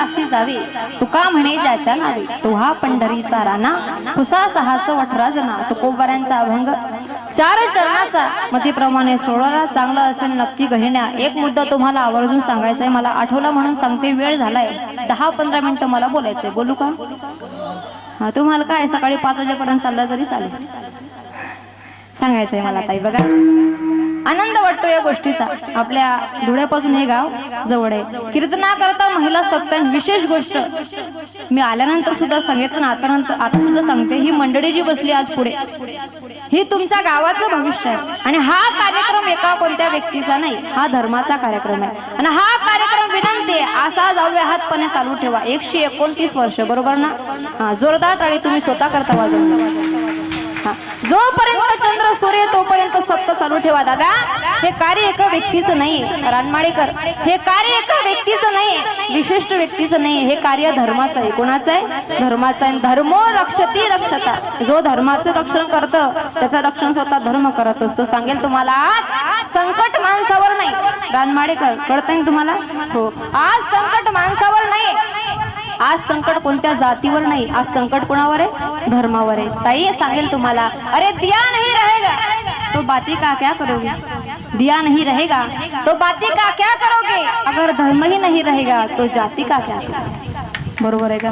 दासी जावे. तुका म्हणे ज्याच्या नावे. तो हा पंढरीचा राणा कुसा सहाच वठराजना तुकोबाऱ्यांचा अभंग. चार चरणाचा मतीप्रमाणे सोळाला चांगलं असेल नक्की गहिण्या. एक मुद्दा तुम्हाला आवर्जून सांगायचा आहे. मला आठवला म्हणून सांगते. वेळ झालाय. दहा पंधरा मिनिटं मला बोलायचंय बोलू का? हा तुम्हाला काय? सकाळी पाच वाजेपर्यंत चाललं तरी चालेल. सांगायचंय मला ताई. बघा. आनंद वाटतो या गोष्टीचा. आपल्या धुळ्यापासून हे गाव जवळ आहे. कीर्तना करता महिला सप्ताह विशेष गोष्ट. मी आल्यानंतर सुद्धा सांगितलं ना आता नंतर आता सुद्धा सांगते ही मंडळी जी बसली आज पुढे ही तुमच्या गावाचं भविष्य आहे. आणि हा कार्यक्रम एका कोणत्या व्यक्तीचा नाही हा धर्माचा कार्यक्रम आहे. आणि हा कार्यक्रम विनंती आहे असा जाऊया हातपणे चालू ठेवा. एकशे एकोणतीस वर्ष बरोबर ना? हा जोरदार टाळी तुम्ही स्वतः करता वाजवून. हा. जोपर्यंत चंद्र सूर्य तोपर्यंत सप्त चालू ठेवा दादा. हे कार्य एका व्यक्तीचं नाही रानमाळेकर हे कार्य एका व्यक्तीचं नाही विशिष्ट व्यक्तीचं नाही. हे कार्य धर्माचं आहे. कोणाचं आहे? धर्माचं आहे. धर्मो रक्षती रक्षता. जो धर्माचं रक्षण करतं त्याचं रक्षण स्वतः धर्म करत असतो. सांगेल तुम्हाला आज संकट माणसावर नाही. रानमाळेकर कळतंय ना तुम्हाला? हो. आज संकट माणसावर नाही. आज संकट कोणत्या जातीवर नाही आज संकट कोणावर आहे? धर्मावर आहे. ताई सांगेल तुम्हाला. अरे दिया नहीं रहेगा. तो बाती का क्या करोगे? दिया नहीं रहेगा. तो बाती का क्या करोगे? अगर धर्म ही नहीं रहेगा तो जाती का क्या करोगे? बरोबर आहे का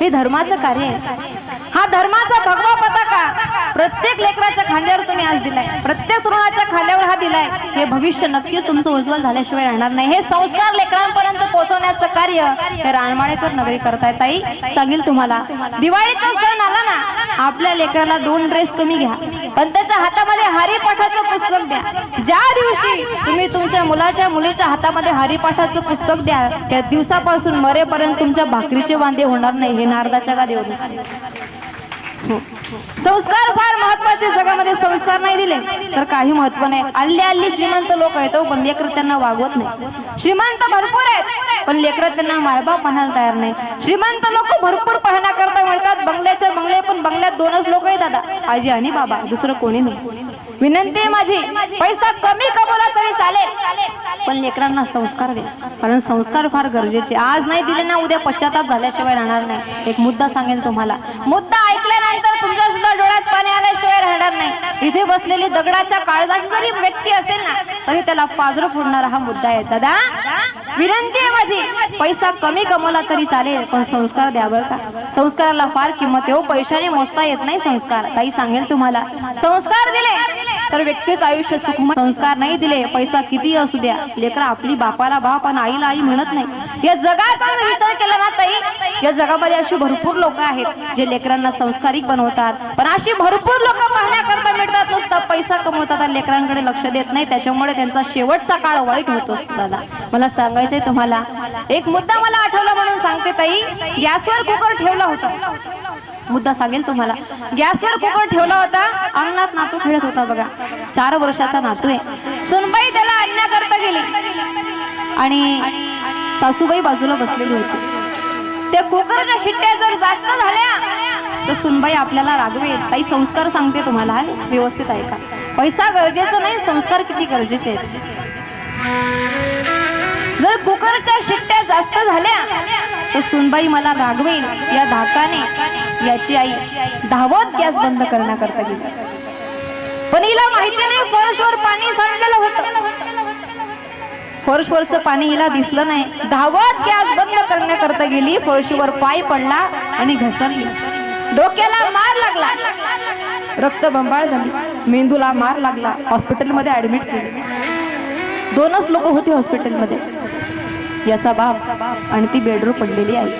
हे धर्माचं कार्य आहे. हा धर्माचा भगवा पताका प्रत्येक लेकराच्या खांद्यावर तुम्ही आज दिलाय. प्रत्येक तरुणाच्या खांद्यावर हा दिलाय. हे भविष्य नक्कीच तुमचं उज्ज्वल झाल्याशिवाय राहणार नाही. हे संस्कार लेकरांपर्यंत पोहोचवण्याचं कार्य हे रानमाळेकर नगरी करताय ताई. सांगेल तुम्हाला. दिवाळीचा सण आला ना आपल्या लेकराला दोन ड्रेस कमी घ्या. पण त्याच्या हातामध्ये हरिपाठाचं पुस्तक द्या. ज्या दिवशी तुम्ही तुमच्या मुलाच्या मुलीच्या हातामध्ये हरिपाठाचं पुस्तक द्या त्या दिवसापासून मरेपर्यंत तुमच्या भाकरीचे वांदे होणार नाही. हे नारदाच्या का देव संस्कार फार महत्त्वाचे जगामध्ये संस्कार नाही दिले. तर काही महत्त्व नाही. हल्ली अल्ली श्रीमंत लोक आहेत हो, पण लेकर त्यांना वागवत नाही. श्रीमंत भरपूर आहेत पण लेकर त्यांना मायबाप म्हणायला तयार नाही. श्रीमंत लोक भरपूर पाहण्या करता म्हणतात बंगल्याच्या बंगले पण बंगल्यात दोनच लोक आहेत दादा. आजी आणि बाबा दुसरं कोणी नाही. विनंती माझी पैसा कमी कमवला तरी चालेल पण लेकरांना संस्कार दे कारण संस्कार फार गरजेचे. आज नाही दिले ना उद्या पश्चाताप झाल्याशिवाय राहणार नाही. एक मुद्दा सांगेल तुम्हाला. मुद्दा तर तुमच्या सुद्धा डोळ्यात पाणी आल्याशिवाय राहणार नाही. इथे बसलेली दगडाच्या काळजाची जरी व्यक्ती असेल ना तरी त्याला पाजर फोडणारा हा मुद्दा आहे. दादा विनंती आहे माझी. पैसा कमी कमवला तरी चालेल पण संस्कार द्या बरं का. संस्काराला फार किंमत आहे हो पैशाने मोजता येत नाही संस्कार. ताई सांगेल तुम्हाला. संस्कार दिले. तर व्यक्तीच आयुष्य सुखमय संस्कार नाही दिले. पैसा किती असू द्या. लेकर आपली बापाला बाप आणि आईला आई म्हणत नाही. या जगाचा विचार केला ना ताई या जगामध्ये अशी भरपूर लोक आहेत जे लेकरांना संस्कारिक बनवतात. पण अशी भरपूर लोक पाहण्याकरता मिळतात नुसता पैसा कमवतात आणि लेकरांकडे लक्ष देत नाही. त्याच्यामुळे त्यांचा शेवटचा काळ वाईट होतो दादा. मला सांगायचंय तुम्हाला एक मुद्दा मला आठवला म्हणून सांगते ताई. गॅसवर कुकर ठेवला होता. मुद्दा सांगेल तुम्हाला. गॅसवर कुकर ठेवला होता. अंगणात नातू खेळत होता बघा. चार वर्षाचा नातू आहे. सुनबाई त्याला आणण्याकरता गेली. आणि सासूबाई बाजूला बसलेली होती. त्या कुकरच्या शिट्ट्या जर जास्त झाल्या तर सुनबाई आपल्याला रागवेल. काही संस्कार सांगते तुम्हाला? व्यवस्थित ऐका पैसा गरजेचं नाही संस्कार किती गरजेचे आहेत. जर कुकरच्या शिट्ट्या जास्त झाल्या तो सुनबाई मला रागवेल या धाकाने. याची आई धावत गॅस बंद करण्याकरता गेली. पण हिला माहिती नाही फर्शवर पाणी सांडलेलं होत. फर्शवरचं पाणी हिला दिसलं नाही. धावत गॅस बंद करण्याकरता गेली. फरशीवर पाय पडला आणि घसरली. डोक्याला मार लागला. रक्त बंबाळ झाली. मेंदूला मार लागला. हॉस्पिटलमध्ये ऍडमिट केले. दोनच लोक होते हॉस्पिटलमध्ये. याचा बाप आणि ती बेडरूम पडलेली आई.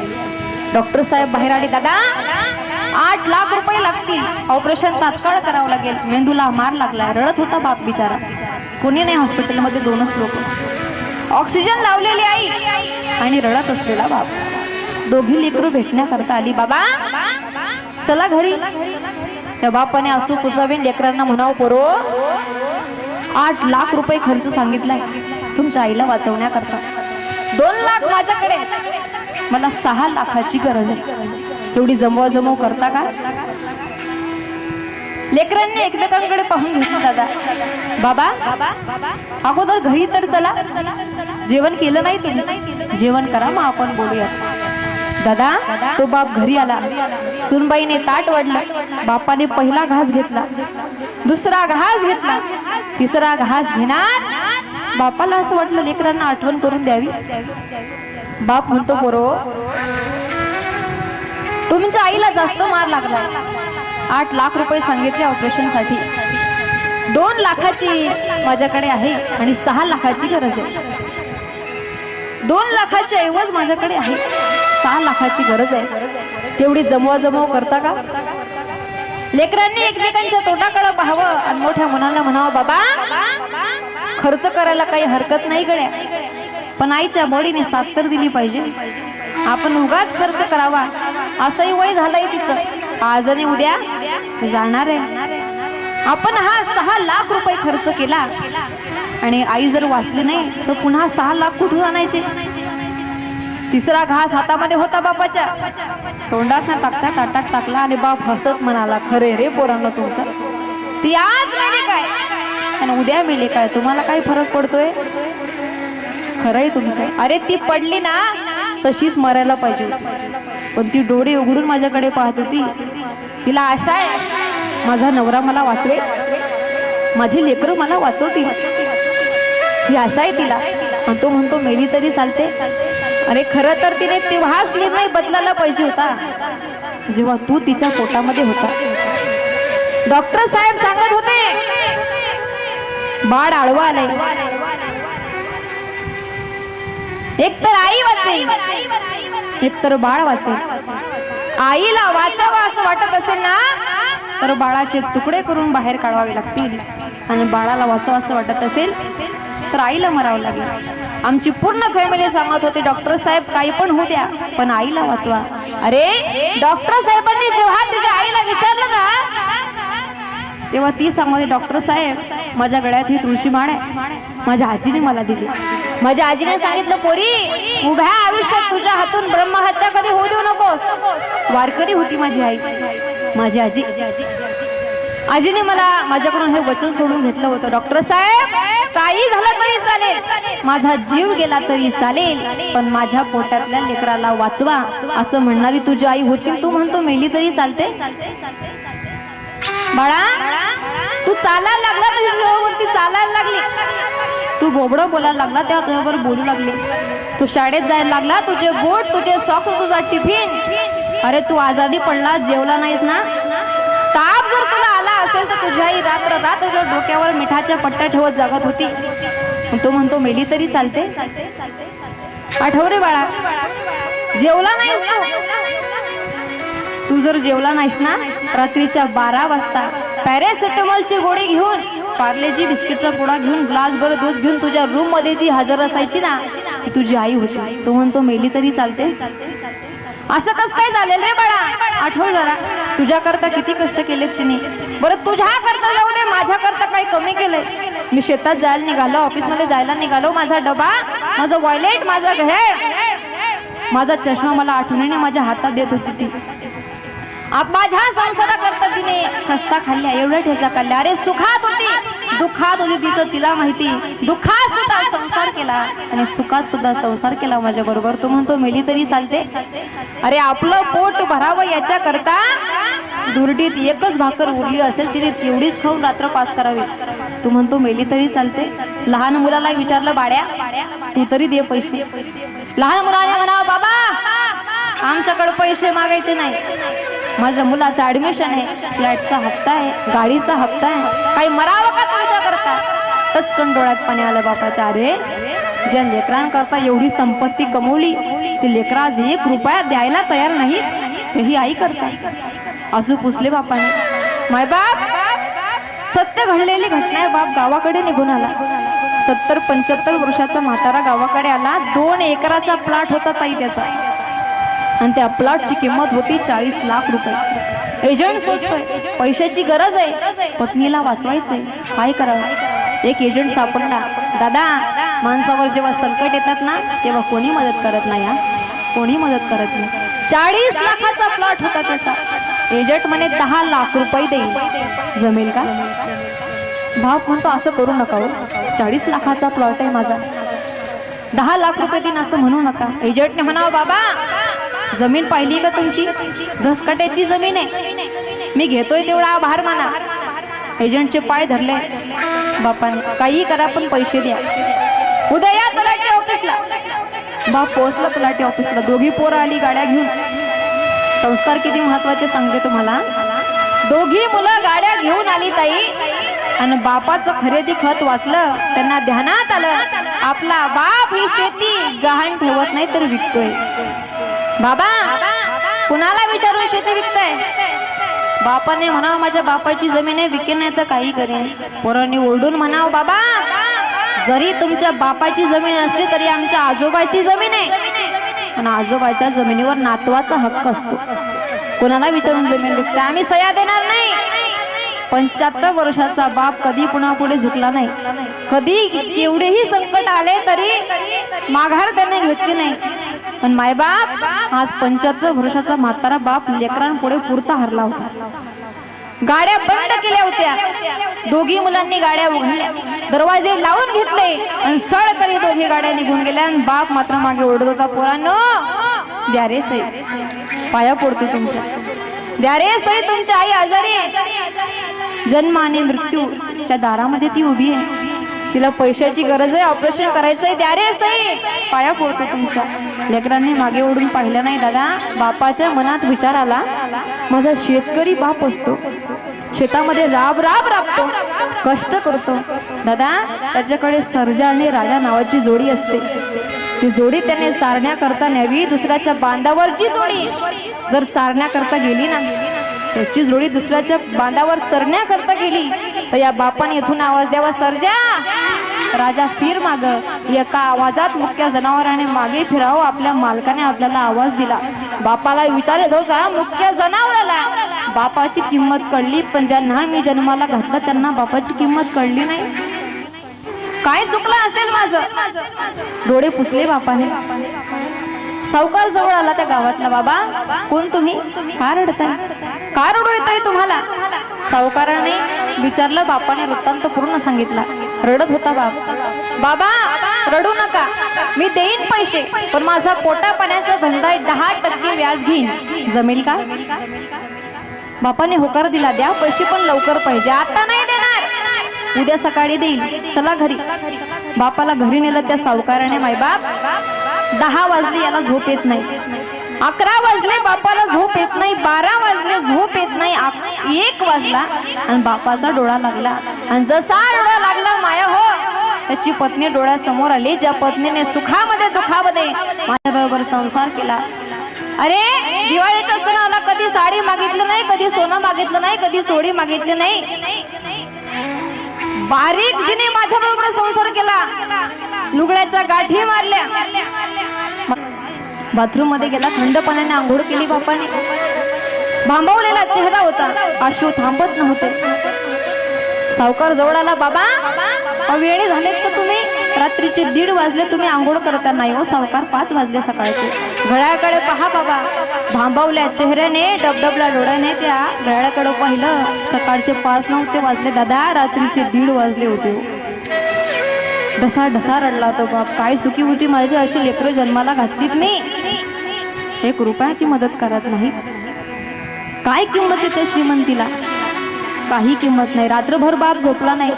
डॉक्टर साहेब बाहेर आले दादा आठ लाख रुपये लागतील. ऑपरेशन तात्काळ करावं लागेल. मेंदूला मार लागला रडत होता बाप बिचारा. कोणी नाही हॉस्पिटलमध्ये दोनच लोक. ऑक्सिजन लावलेली आई आणि रडत असलेला बाप. दोघी लेकरू भेटण्याकरता आली बाबा चला घरी. त्या बापाने असू पुसावे लेकरांना म्हणावं पोरो आठ लाख रुपये खर्च सांगितलाय. तुमच्या आईला वाचवण्याकरता. दोन लाख माझ्याकडे. मला सहा लाखाची गरज आहे. तेवढी जमवा जमव करता का? लेकरांनी एकमेकांकडे पाहून घेतलं दादा. बाबा अगोदर घरी तर चला. जेवण केलं नाही तुम्ही. जेवण करा मग आपण बोलूया दादा तो बाप घरी आला. सुनबाईने ताट वाढलं. बापाने पहिला घास घेतला. दुसरा घास घेतला. तिसरा घास घेणार बापाला असं वाटलं लेकरांना आठवण करून द्यावी. बाप म्हणतो बरो तुमच्या आईला जास्त मार लागला. आठ लाख रुपये सांगितले ऑपरेशनसाठी दोन लाखाची माझ्याकडे आहे आणि सहा लाखाची गरज आहे. दोन लाखाची ऐवज माझ्याकडे आहे. सहा लाखाची गरज आहे. तेवढी जमवा जमव करता का? लेकरांनी एकमेकांच्या तोंडाकडे पाहावं आणि मोठ्या मुलांना म्हणावं बाबा खर्च करायला काही हरकत नाही गड्या. पण आईच्या बॉडीने साथ तर दिली पाहिजे. आपण उगाच खर्च करावा. असंही वय झालंय तिचं. आज आणि उद्या जाणार आहे. आपण हा सहा लाख रुपये खर्च केला. आणि आई जर वाचली नाही तर पुन्हा सहा लाख कुठून आणायचे? तिसरा घास हातामध्ये होता बापाच्या. तोंडात ना टाकता ताटात टाकला आणि बाप हसत म्हणाला खरे रे पोरांना तुमचं. ती आज काय? आणि उद्या मिळली काय? तुम्हाला काय फरक पडतोय? खरंय तुमचं. अरे ती पडली ना तशीच मरायला पाहिजे होती. पण ती डोळे उघडून माझ्याकडे पाहत होती. तिला आशा आहे माझा नवरा मला वाचवे माझी लेकरं मला वाचवतील. ही आशा आहे तिला. आणि तो म्हणतो मेली तरी चालते. अरे खरं तर तिने तेव्हाच निर्णय बदलायला पाहिजे होता जेव्हा तू तिच्या पोटामध्ये होता. डॉक्टर साहेब सांगत होते बाळ आळवा आलंय. एक तर आई वाचे एक तर बाळ वाचे आईला वाचावं असं वाटत असेल ना तर बाळाचे तुकडे करून बाहेर काढवावे लागतील. आणि बाळाला वाचावं असं वाटत असेल तर आईला मरावं लागेल. आमची पूर्ण फॅमिली सांगत होती डॉक्टर साहेब काही पण होऊ द्या पण आईला वाचवा. अरे डॉक्टर साहेबांनी जेव्हा तुझ्या आईला विचारलं ना तेव्हा ती सांगते डॉक्टर साहेब माझ्या गळ्यात ही तुळशी माळ आहे. माझ्या आजीने मला दिली. माझ्या आजीने सांगितलं पोरी उभ्या आयुष्यात तुझ्या हातून ब्रह्महत्या कधी होऊ देऊ नकोस. वारकरी होती माझी आई. माझी आजी. आजीने मला माझ्याकडून हे वचन सोडून घेतलं होतं. डॉक्टर साहेब काही झालं तरी चालेल. माझा जीव गेला तरी चालेल पण माझ्या पोटातल्या लेकराला वाचवा. असं म्हणणारी तुझी आई होती तू म्हणतो मेली तरी चालते? बाळा तू चालायला लागला तुझ्यावरती चालायला लागली. तू बोबडं बोलायला लागला तेव्हा तुझ्यावर बोलू लागले. तू शाळेत जायला लागला तुझे बोट तुझे सॉक्स तुझा टिफिन अरे तू आजारी पडला जेवला नाहीस ना? ताप जर तुला आला असेल तर तुझ्याही आई रात्र रात तुझ्या डोक्यावर मिठाच्या पट्ट्या ठेवत जगत होती. तो म्हणतो मेली तरी चालते. आठव रे बाळा जेवला नाहीस तू? तू जर जेवला नाहीस ना रात्रीच्या बारा वाजता पॅरासिटामॉलची गोळी घेऊन पार्लेजी बिस्किटचा पोडा घेऊन ग्लास भर दूध घेऊन तुझ्या रूममध्ये जी हजर असायची ना ती तुझी आई होती. तो म्हणतो मेली तरी चालते असं कस काय झालेलं रे बाळा? आठव जरा. तुझ्या करता किती कष्ट केलेत तिने. बरं तुझ्या करता जाऊ दे माझ्या करता काही कमी केलंय. मी शेतात जायला निघालो ऑफिसमध्ये जायला निघालो. माझा डबा माझं वॉयलेट माझा घड्याळ माझा चष्मा मला आठवणीने माझ्या हातात देत होती ती. माझ्या माझ्या संसाराकरता तिने खस्ता खाल्ल्या एवढ्या ठेचा खाल्ल्या अरे सुखात होती. दुःखात होती तिचं तिला माहिती. दुःखात सुद्धा संसार केला. आणि सुखात सुद्धा संसार केला माझ्या बरोबर. तू म्हणतो मेली तरी चालते. अरे आपलं पोट भरावं याच्या करता दुर्डीत एकच भाकर उरली असेल तिने एवढीच खाऊन रात्र पास करावी. तू म्हणतो मेली तरी चालते. लहान मुलाला विचारलं बाड्या तू तरी दे पैसे. लहान मुलाने म्हणा बाबा आमच्याकडे पैसे मागायचे नाही. माझ्या मुलाचं ऍडमिशन आहे. फ्लॅटचा हप्ता आहे. गाडीचा हप्ता आहे. काही मरावं का तुमच्या करता? टचकन डोळ्यात पाणी आलं बापाच्या अरे ज्या लेकरांकरता एवढी संपत्ती कमवली ती लेकरा आज एक रुपया द्यायला तयार नाही तेही आई करता. असू पुसले बापाने. माय बाप सत्य घडलेली घटना आहे बाप गावाकडे निघून आला. सत्तर पंच्याहत्तर वर्षाचा म्हातारा गावाकडे आला. दोन एकराचा प्लॉट होता ताई त्याचा. आणि त्या प्लॉटची किंमत होती चाळीस लाख रुपये. एजंट सोचतोय पैशाची गरज आहे. पत्नीला वाचवायचंय. काय करावं? एक एजंट सापडला. दादा माणसावर जेव्हा संकट येतात ना तेव्हा कोणी मदत करत नाही हा? कोणी मदत करत नाही. चाळीस लाखाचा प्लॉट होता त्याचा. एजंट म्हणे दहा लाख रुपये देईल जमेल का? भाव म्हणतो असं करू नका हो. चाळीस लाखाचा प्लॉट आहे माझा. दहा लाख रुपये देईन असं म्हणू नका. एजंटने म्हणावं बाबा जमीन पाहिली का तुमची? धसकट्याची जमीन आहे. मी घेतोय तेवढा आभार माना. एजंटचे पाय धरले. बापाने काही करा पण पैसे द्या. उद्या या तलाठी ऑफिसला. बाप पोहोचला तलाठी ऑफिसला. दोघी पोरं आली गाड्या घेऊन. संस्कार किती महत्त्वाचे सांगते तुम्हाला? दोघी मुलं गाड्या घेऊन आली ताई. आणि बापाचं खरेदी खत वाचलं त्यांना ध्यानात आलं. आपला बाप ही शेती गहाण ठेवत नाही तर विकतोय. बाबा कुणाला विचारून शेती विकताय. बापाने म्हणावं माझ्या बापाची जमीन आहे विकेन नाही तर काही करेन. पोरांनी ओरडून म्हणावं बाबा जरी तुमच्या बापाची जमीन असली तरी आमच्या आजोबाची जमीन आहे. पण आजोबाच्या जमिनीवर नातवाचा हक्क असतो. कोणाला विचारून जमीन विकते आम्ही सया देणार नाही. पंच्याहत्तर वर्षाचा बाप कधी पुन्हा पुढे झुकला नाही. कधी एवढेही संकट आले तरी माघार त्याने घेतली नाही. पण मायबाप आज पंच्याहत्तर वर्षाचा म्हातारा बाप लेकरांपुढे पुरता हरला होता. गाड्या बंद केल्या होत्या. दोघी मुलांनी गाड्या उघडल्या. दरवाजे लावून घेतले आणि सळ तरी दोघी गाड्या निघून गेल्या आणि बाप मात्र मागे ओढत होता पोरांनो द्या रे सई. पाया पडतो तुमच्या. द्या रे सई तुमची आई आजारी जन्म आणि मृत्यू त्या दारामध्ये ती उभी आहे. तिला पैशाची गरज आहे ऑपरेशन करायचंय द्या रे सई पाया पडतो तुमच्या. लेकरांनी मागे ओढून पाहिलं नाही दादा. बापाच्या मनात विचार आला. माझा शेतकरी बाप असतो. शेतामध्ये राब राब राबतो. कष्ट करतो. दादा त्याच्याकडे सर्जा आणि राजा नावाची जोडी असते. ती जोडी त्याने चारण्याकरता न्यावी दुसऱ्याच्या बांधावरची जोडी. जर चारण्याकरता गेली ना त्याची जोडी दुसऱ्याच्या बांधावर चरण्याकरता गेली तर या बापाने इथून आवाज द्यावा सर्जा! राजा फिर माग. एका आवाजात मुख्य जनावराने मागे फिरावं आपल्या मालकाने आपल्याला आवाज दिला. बापाला विचार होता मुख्य जनावराला बापाची किंमत कळली पण ज्यांना मी जन्माला घातलं त्यांना बापाची किंमत कळली नाही. काय चुकलं असेल माझं? डोळे पुसले बापाने. सावकार जवळ आला त्या गावातला बाबा. कोण तुम्ही? का रडताय का रडू येतोय तुम्हाला. सावकाराने विचारलं बापाने वृत्तांत पूर्ण सांगितला. रडत होता बाप. बाबा रडू नका. मी देईन पैसे पण माझा पोटा पाण्याचा धंदा दहा टक्के व्याज घेईन. जमेल का? बापाने होकार दिला द्या पैसे पण लवकर पाहिजे. आता नाही देणार. उद्या सकाळी देईल. चला घरी. बापाला घरी नेलं त्या सावकाराने मायबाप दहा वाजले याला झोप येत नाही. अकरा वाजले बापाला झोप येत नाही बारा वाजले झोप येत नाही एक वाजला आणि बापाचा डोळा लागला. आणि जसा डोळा लागला माया हो त्याची पत्नी डोळ्यासमोर आली ज्या पत्नीने सुखामध्ये दुखामध्ये माझ्या बरोबर संसार केला. अरे दिवाळीचा सण आला कधी साडी मागितलं नाही कधी सोनं मागितलं नाही कधी सोडी मागितली नाही. बारीक जिने माझ्या बरोबर संसार केला. लुगड्याच्या गाठी मारल्या. बाथरूममध्ये गेला थंड पाण्याने आंघोळ केली बापाने. भांबवलेला चेहरा होता. आशू थांबत नव्हते. सावकार जवळ आला बाबा वेळे झालेत तर तुम्ही? रात्रीचे दीड वाजले तुम्ही आंघोळ करता नाही हो सावकार पाच वाजले सकाळचे. घड्याळकडे पहा बाबा. भांबवल्या चेहऱ्याने डबडबल्या डोळ्याने त्या घड्याळाकडे पाहिलं. सकाळचे पाच नव्हते वाजले दादा रात्रीचे दीड वाजले होते हो. ढसा ढसा रडला तो बाप. काय चुकी होती माझी अशी लेकरं जन्माला घातलीत मी. एक रुपयाची मदत करत नाही काय किंमत येते श्रीमंतीला? काही किंमत नाही. रात्रभर बाप झोपला नाही.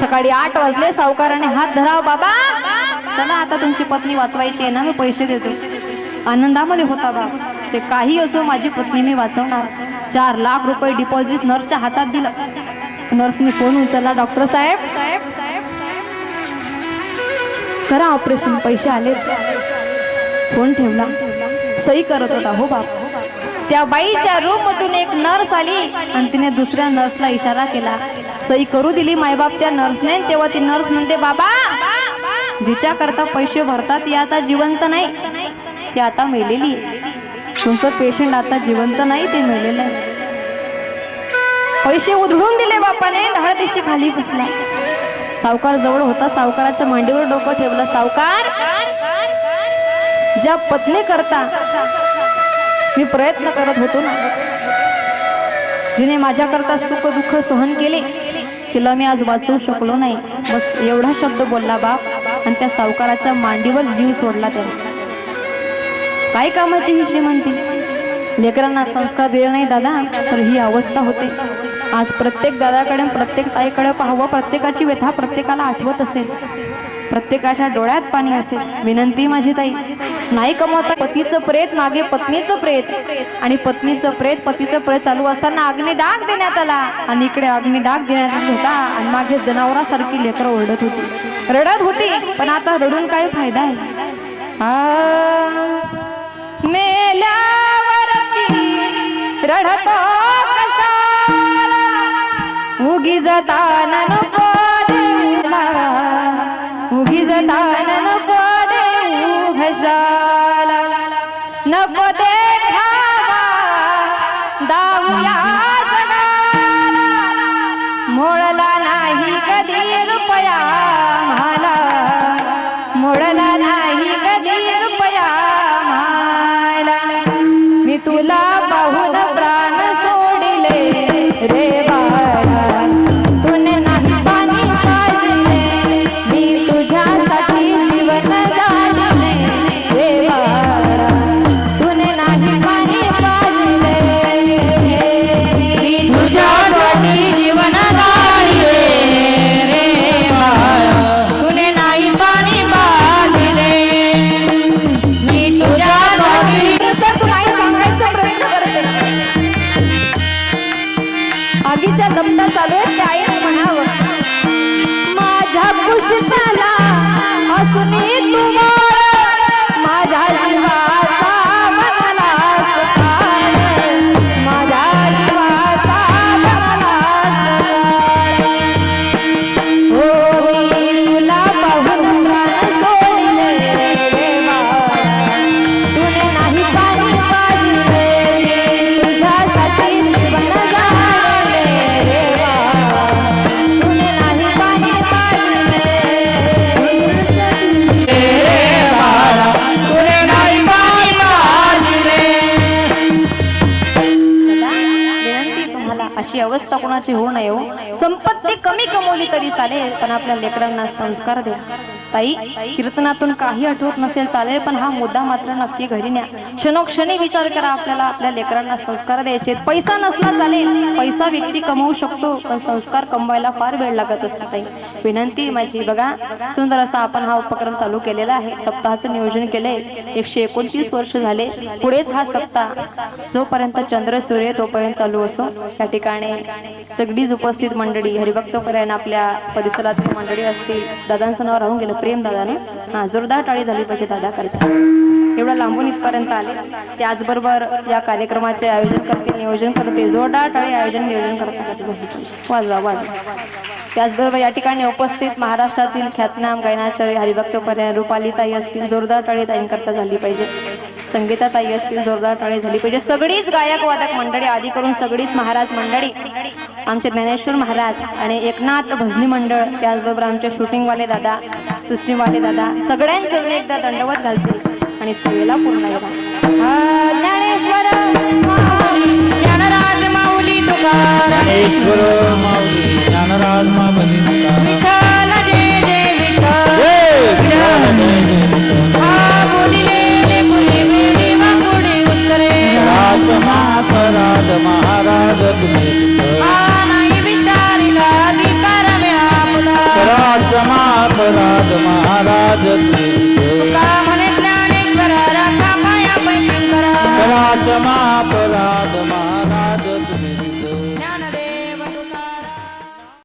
सकाळी आठ वाजले सावकाराने हात धराव बाबा. चला आता तुमची पत्नी वाचवायची आहे ना मी पैसे देतो. आनंदामध्ये होता बाप. ते काही असो माझी पत्नी मी वाचवणार. चार लाख रुपये डिपॉझिट नर्सच्या हातात दिलं. नर्सने फोन उचलला. डॉक्टर साहेब साहेब करा ऑपरेशन पैसे आले. फोन ठेवला. सही करत होता हो बाप. त्या बाईच्या रूम मधून एक नर्स आली आणि तिने दुसऱ्या नर्सला इशारा केला. सही करू दिली मायबाप त्या नर्सने तेव्हा ती नर्स म्हणते बाबा जिच्या करता पैसे भरतात ती आता जिवंत नाही. ती आता मेलेली तुमचं पेशंट आता जिवंत नाही ते मेलेलं आहे. पैसे उधळून दिले बापाने. दहा दिवशी खाली बसला सावकार जवळ होता. सावकाराच्या मांडीवर डोकं ठेवलं. सावकार! ज्या पत्नी करता मी प्रयत्न करत होतो ना. जिने माझ्याकरता सुख दुःख सहन केले तिला मी आज वाचवू शकलो नाही. बस एवढा शब्द बोलला बाप आणि त्या सावकाराच्या मांडीवर जीव सोडला त्याने. काय कामाची ही श्रीमंती? लेकरांना संस्कार दिले नाही दादा तर ही अवस्था होते. आज प्रत्येक दादाकडे प्रत्येक ताईकडे पाहावं प्रत्येकाची व्यथा प्रत्येकाला आठवत असेल. प्रत्येकाच्या डोळ्यात पाणी असेल. विनंती माझी ताई. नाही कमवता पतीचं प्रेत मागे पत्नीचं प्रेत. आणि पत्नीचं प्रेत पतीचं प्रेत चालू असताना अग्नी डाग देण्यात आला. आणि इकडे अग्नी डाग देण्यात आला. होता आणि मागे जनावरासारखी लेकरं ओरडत होती. रडत होती पण आता रडून काय फायदा आहे. मेल्यावरती रडतो. 在大 अशी अवस्था कोणाची होऊ नये हो. संपत्ती कमी कमवली तरी चालेल पण आपल्या लेकरांना संस्कार देऊ. ताई कीर्तनातून काही आठवत नसेल चालेल पण हा मुद्दा मात्र नक्की घरी न्या. क्षणोक्षणी विचार करा आपल्याला आपल्या लेकरांना संस्कार द्यायचे पैसा नसला चालेल पैसा व्यक्ती कमवू शकतो पण संस्कार कमवायला फार वेळ लागत असतो ताई. विनंती माझी बघा सुंदर असा आपण हा उपक्रम चालू केलेला आहे. सप्ताहाचं नियोजन केलंय. एकशे एकोणतीस वर्ष झाले. पुढेच हा सप्ताह जोपर्यंत चंद्र सूर्य तोपर्यंत चालू असो. या ठिकाणी सगळीच उपस्थित मंडळी हरिभक्त पर्यंत आपल्या परिसरातील मंडळी असतील दादांसनावर राहून गेलं प्रेम दादाने हा जोरदार टाळी झाली पाहिजे दादा करता एवढं लांबून इथपर्यंत आले. त्याचबरोबर या कार्यक्रमाचे आयोजन करते नियोजन करते जोरदार टाळी आयोजन नियोजन करता झाली पाहिजे वाजवा वाजवा. त्याचबरोबर या ठिकाणी उपस्थित महाराष्ट्रातील ख्यातनाम गायनाचार्य हरिभक्त पर्याय रुपालीताई असतील जोरदार टाळी ताईंकरता झाली पाहिजे. संगीताताई असतील जोरदार टाळी झाली पाहिजे. सगळीच गायक वादक मंडळी आधी करून सगळीच महाराज मंडळी. आमचे ज्ञानेश्वर महाराज आणि एकनाथ भजनी मंडळ त्याचबरोबर आमचे शूटिंगवाले दादा सिस्टीमवाले दादा सगळ्यांचे वेळी एकदा दंडवत घालते आणि सेवेला पूर्ण येतात ज्ञानेश्वर माऊली.